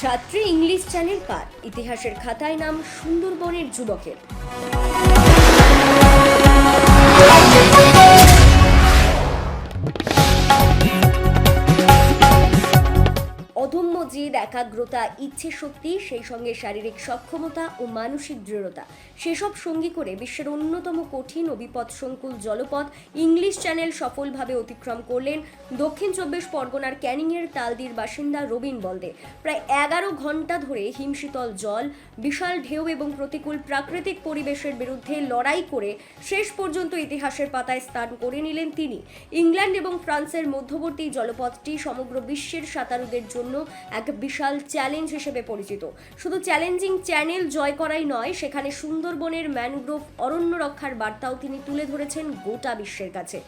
ছাত্রী English channel পার ইতিহাসের খাতায় নাম সুন্দরবনের যুবকের। একাগ্রতা ইচ্ছে শক্তি সেই সঙ্গে শারীরিক সক্ষমতা ও মানসিক দৃঢ়তা। সেসব সঙ্গী করে বিশ্বের অন্যতম কঠিন ও বিপদসংকুল জলপথ ইংলিশ চ্যানেল সফলভাবে অতিক্রম করলেন দক্ষিণ চব্বিশ পরগনার ক্যানিংয়ের তালদির বাসিন্দা রবিন বলদে। প্রায় এগারো ঘণ্টা ধরে হিমশীতল জল, বিশাল ঢেউ এবং প্রতিকূল প্রাকৃতিক পরিবেশের বিরুদ্ধে লড়াই করে শেষ পর্যন্ত ইতিহাসের পাতায় স্থান করে নিলেন তিনি। ইংল্যান্ড এবং ফ্রান্সের মধ্যবর্তী জলপথটি সমগ্র বিশ্বের সাঁতারুদের জন্য এক বিশাল চ্যালেঞ্জ হিসেবে পরিচিত। শুধু চ্যালেঞ্জিং চ্যানেল জয় করাই নয়, সেখানে সুন্দরবনের ম্যানগ্রোভ অরণ্য রক্ষার বার্তাও তিনি তুলে ধরেছেন গোটা বিশ্বের কাছে।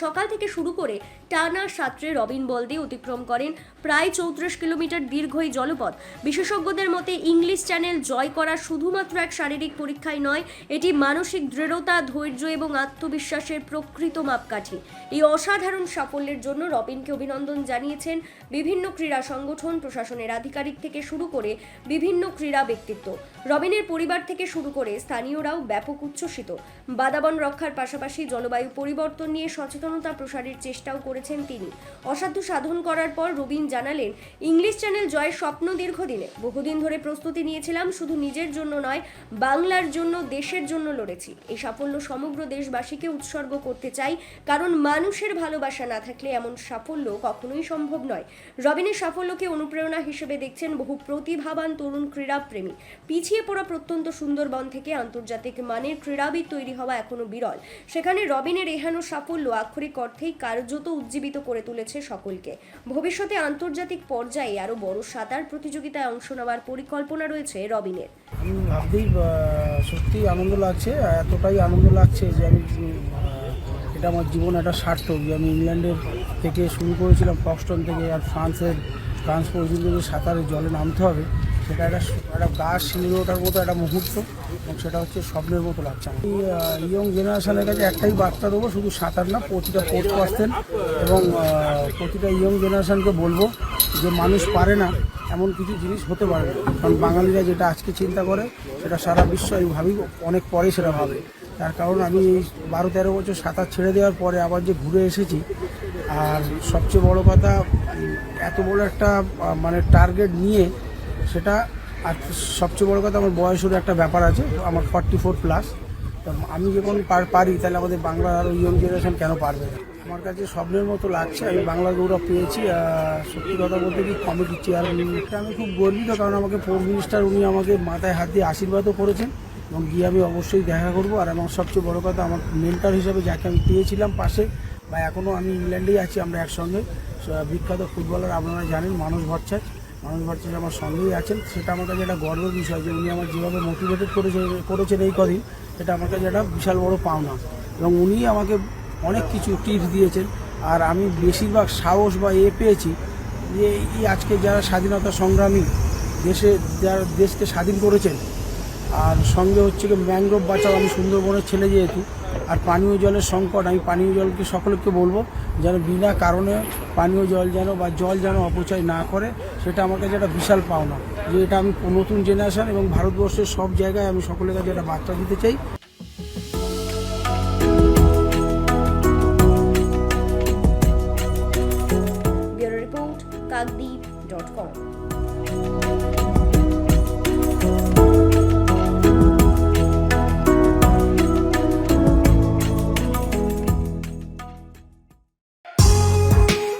সকাল থেকে শুরু করে টানা সাঁতরে রবিন বলদে অতিক্রম করেন প্রায় চৌত্রিশ কিলোমিটার দীর্ঘ এই জলপথ। বিশেষজ্ঞদের মতে, ইংলিশ চ্যানেল জয় করা শুধুমাত্র এক শারীরিক পরীক্ষাই নয়, এটি মানসিক দৃঢ়তা, ধৈর্য এবং আত্মবিশ্বাসের প্রকৃত মাপকাঠি। এই অসাধারণ সাফল্যের জন্য রবিনকে অভিনন্দন জানিয়েছেন বিভিন্ন ক্রীড়া সংগঠন, প্রশাসনের আধিকারিক থেকে শুরু করে বিভিন্ন ক্রীড়া ব্যক্তিত্ব। রবিনের পরিবার থেকে শুরু করে স্থানীয়রাও ব্যাপক উচ্ছ্বসিত। বাদাবন রক্ষার পাশাপাশি জলবায়ু পরিবর্তন নিয়ে সচেতনতা প্রসারের চেষ্টাও করেছেন তিনি। অসাধ্য সাধন করার পর রবিন জানালেন, ইংলিশ চ্যানেল জয়ের স্বপ্ন দীর্ঘদিনে। বহুদিন ধরে প্রস্তুতি নিয়েছিলাম, শুধু নিজের জন্য নয়, বাংলার জন্য, দেশের জন্য লড়েছি। এই সাফল্য সমগ্র দেশবাসীকে উৎসর্গ করতে চাই, কারণ মানুষের ভালোবাসা না থাকলে এমন সাফল্য কখনোই সম্ভব নয়। রবিনের সাফল্যকে অনুপ্রেরণা হিসেবে দেখছেন বহু প্রতিভাবান তরুণ ক্রীড়াপ্রেমী। পিছিয়ে পড়া প্রত্যন্ত সুন্দরবন থেকে আন্তর্জাতিক মানের ক্রীড়াবিদ তৈরি হওয়া এখনও বিরল। সেখানে রবিনের এহানো সাফল্য আক্ষরিক অর্থেই কার্যত উজ্জীবিত করে তুলেছে সকলকে। ভবিষ্যতে আন্তর্জাতিক পর্যায়ে আরও বড় সাঁতার প্রতিযোগিতায় অংশ নেওয়ার পরিকল্পনা রয়েছে রবিনের। ভাবতেই সত্যি আনন্দ লাগছে এতটাই আনন্দ লাগছে যে আমি এটা আমার জীবন একটা সার্থক। যে আমি ইংল্যান্ডের থেকে শুরু করেছিলাম ফক্সটন থেকে আর ফ্রান্সের ফ্রান্স পর্যন্ত যে সাঁতারে জলে নামতে হবে। সেটা একটা একটা গাছ শিঙে ওঠার মতো একটা মুহূর্ত এবং সেটা হচ্ছে স্বপ্নের মতো লাগছে আমি ইয়ং জেনারেশনের কাছে একটাই বার্তা দেবো, শুধু সাঁতার না, প্রতিটা কোর্স পার্সেন এবং প্রতিটা ইয়ং জেনারেশনকে বলব যে মানুষ পারে না এমন কিছু জিনিস হতে পারে না। কারণ বাঙালিরা যেটা আজকে চিন্তা করে, সেটা সারা বিশ্ব আমি ভাবি, অনেক পরে সেটা ভাবে তার কারণ আমি এই বারো তেরো বছর সাঁতার ছেড়ে দেওয়ার পরে আবার যে ঘুরে এসেছি, আর সবচেয়ে বড় কথা এত বড় একটা মানে টার্গেট নিয়ে সেটা আর সবচেয়ে বড় কথা আমার বয়সেরও একটা ব্যাপার আছে, আমার ফর্টি ফোর প্লাস আমি যখন পার- পারি, তাহলে আমাদের বাংলার ইয়ং জেনারেশন কেন পারবে না? আমার কাছে স্বপ্নের মতো লাগছে, আমি বাংলা গৌরব পেয়েছি সত্যি কথা বলতে কি কমিটির চেয়ারম্যান আমি খুব গর্বিত, কারণ আমাকে ফোর মিনিস্টার উনি আমাকে মাথায় হাত দিয়ে আশীর্বাদও করেছেন, এবং গিয়ে আমি অবশ্যই দেখা করব। আর আমার সবচেয়ে বড় কথা, আমার মেন্টার হিসেবে যাকে আমি পেয়েছিলাম পাশে, বা এখনও আমি ইংল্যান্ডেই আছি আমরা একসঙ্গে বিখ্যাত ফুটবলার আপনারা জানেন মানুষ ভট্টাচার্য। মানুষ ভট্টাচার্য আমার সঙ্গেই আছেন। সেটা আমার কাছে একটা গর্বের বিষয় যে উনি আমার যেভাবে মোটিভেটেড করেছে, করেছেন এই কদিন, সেটা আমার কাছে একটা বিশাল বড় পাওনা। এবং উনি আমাকে অনেক কিছু টিপস দিয়েছেন। আর আমি বেশিরভাগ সাহস বা এ পেয়েছি যে এই আজকে যারা স্বাধীনতা সংগ্রামী, দেশে যারা দেশকে স্বাধীন করেছেন, আর সঙ্গে হচ্ছে কি ম্যানগ্রোভ বাঁচাও, আমি সুন্দরবনের ছেলে যেহেতু আর পানীয় জলের সংকট, আমি পানীয় জলকে সকলকে বলব যেন বিনা কারণে পানীয় জল যেন বা জল যেন অপচয় না করে, সেটা আমার কাছে একটা বিশাল পাওনা। যে এটা আমি নতুন জেনারেশন এবং ভারতবর্ষের সব জায়গায় আমি সকলের কাছে একটা বার্তা দিতে চাই। Dot com.